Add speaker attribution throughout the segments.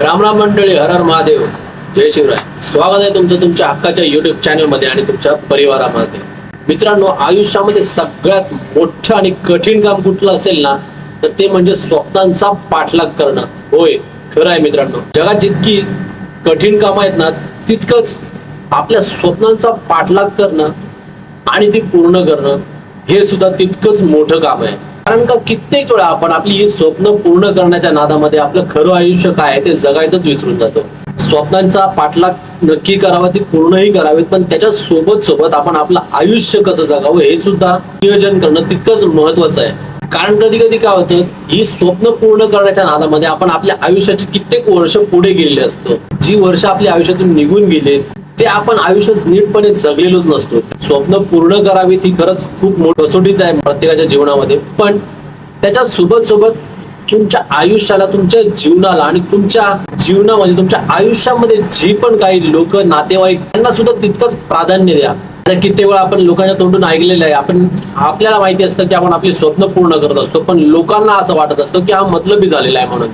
Speaker 1: राम राम मंडळी हर हर महादेव जय शिवराय. स्वागत आहे तुमचं तुमच्या हक्काच्या युट्यूब चॅनलमध्ये आणि तुमच्या परिवारामध्ये. मित्रांनो आयुष्यामध्ये सगळ्यात मोठं आणि कठीण काम कुठलं असेल ना तर ते म्हणजे स्वप्नांचा पाठलाग करणं. होय खरं आहे मित्रांनो. जगात जितकी कठीण कामं आहेत ना तितकंच आपल्या स्वप्नांचा पाठलाग करणं आणि ती पूर्ण करणं हे सुद्धा तितकंच मोठं काम आहे. कारण का कित्येक वेळा आपण आपली ही स्वप्न पूर्ण करण्याच्या नादामध्ये आपलं खरं आयुष्य काय आहे ते जगायचंच विसरून जातो. स्वप्नांचा पाठलाग नक्की करावा ती पूर्णही करावीत पण त्याच्या सोबत सोबत आपण आपलं आयुष्य कसं जगावं हे सुद्धा नियोजन करणं तितकंच महत्वाचं आहे. कारण कधी कधी काय होतं ही स्वप्न पूर्ण करण्याच्या नादामध्ये आपण आपल्या आयुष्याची कित्येक वर्ष पुढे गेलेले असतो. जी वर्ष आपल्या आयुष्यातून निघून गेले ते आपण आयुष्य नीटपणे जगलेलोच नसतो. स्वप्न पूर्ण करावी ती खरंच खूप मोठी कसोटीच आहे प्रत्येकाच्या जीवनामध्ये. पण त्याच्या सोबत सोबत तुमच्या आयुष्याला तुमच्या जीवनाला आणि तुमच्या जीवनामध्ये तुमच्या आयुष्यामध्ये जी पण काही लोक नातेवाईक त्यांना सुद्धा तितकंच प्राधान्य द्या. कित्येक वेळा आपण लोकांच्या तोंडून ऐकलेलं आहे. आपण आपल्याला माहिती असतं की आपण आपली स्वप्न पूर्ण करत असतो. पण लोकांना असं वाटत असतं की हा मतलबी झालेला आहे म्हणून.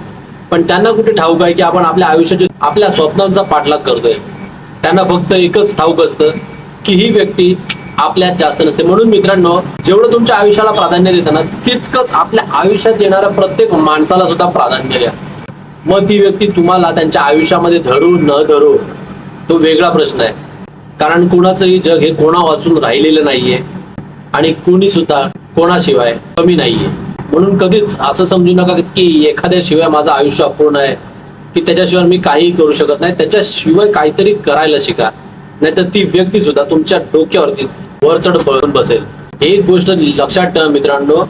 Speaker 1: पण त्यांना कुठे ठाऊक आहे की आपण आपल्या आयुष्याचे आपल्या स्वप्नांचा पाठलाग करतोय? त्यांना फक्त एकच ठाऊक असतं की ही व्यक्ती आपल्यात जास्त नसते. म्हणून मित्रांनो जेवढं तुमच्या आयुष्याला प्राधान्य देताना तितकंच आपल्या आयुष्यात येणाऱ्या प्रत्येक माणसाला सुद्धा प्राधान्य द्या. मग ती व्यक्ती तुम्हाला त्यांच्या आयुष्यामध्ये धरू न धरू तो वेगळा प्रश्न आहे. कारण कोणाचंही जग हे कोणा वाचून राहिलेलं नाहीये आणि कोणी सुद्धा कोणाशिवाय कमी नाहीये. म्हणून कधीच असं समजू नका की एखाद्याशिवाय माझं आयुष्य अपूर्ण आहे. की त्याच्याशिवाय मी काहीही करू शकत नाही. त्याच्याशिवाय काहीतरी करायला शिका. नाहीतर ती व्यक्ती सुद्धा तुमच्या डोक्यावरती वरचढ बळून बसेल. एक गोष्ट लक्षात ठेवा मित्रांनो.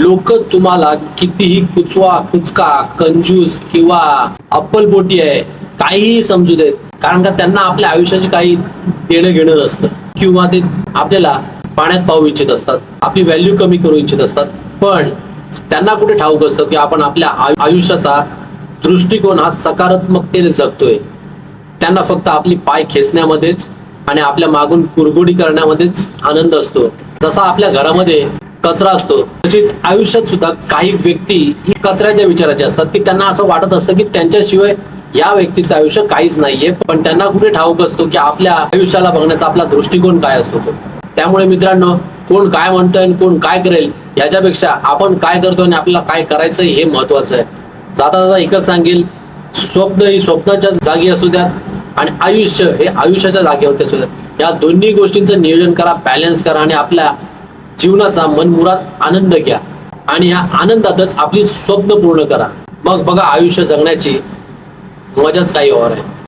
Speaker 1: लोक तुम्हाला कितीही कुचवा कुचका कंजूस किंवा अप्पलबोटी आहे काहीही समजू देत. कारण का त्यांना आपल्या आयुष्याची काही देणं घेणं नसतं. किंवा ते आपल्याला पाण्यात पाहू इच्छित असतात. आपली व्हॅल्यू कमी करू इच्छित असतात. पण त्यांना कुठे ठाऊक असतं की आपण आपल्या आयुष्याचा दृष्टिकोन हा सकारात्मकतेने जगतोय. त्यांना फक्त आपली पाय खेचण्यामध्येच आणि आपल्या मागून कुरगुडी करण्यामध्येच आनंद असतो. जसा आपल्या घरामध्ये कचरा असतो तशीच आयुष्यात सुद्धा काही व्यक्ती ही कचऱ्याच्या विचाराची असतात की त्यांना असं वाटत असतं की त्यांच्याशिवाय या व्यक्तीचं आयुष्य काहीच नाहीये पण त्यांना कुठे ठाऊक असतो की आपल्या आयुष्याला बघण्याचा आपला दृष्टिकोन काय असतो त्यामुळे मित्रांनो कोण काय म्हणतोय आणि कोण काय करेल याच्यापेक्षा आपण काय करतोय आणि आपल्याला काय करायचं हे महत्वाचं आहे. जाता जाता एकच सांगेल स्वप्न ही स्वप्नाच्या जागी असू द्यात आणि आयुष्य हे आयुष्याच्या जागेवरती असू द्यात. या दोन्ही गोष्टींचं नियोजन करा बॅलन्स करा आणि आपल्या जीवनाचा मनमुरात आनंद घ्या. आणि या आनंदातच आपली स्वप्न पूर्ण करा. मग बघा आयुष्य जगण्याची मजाच काही और आहे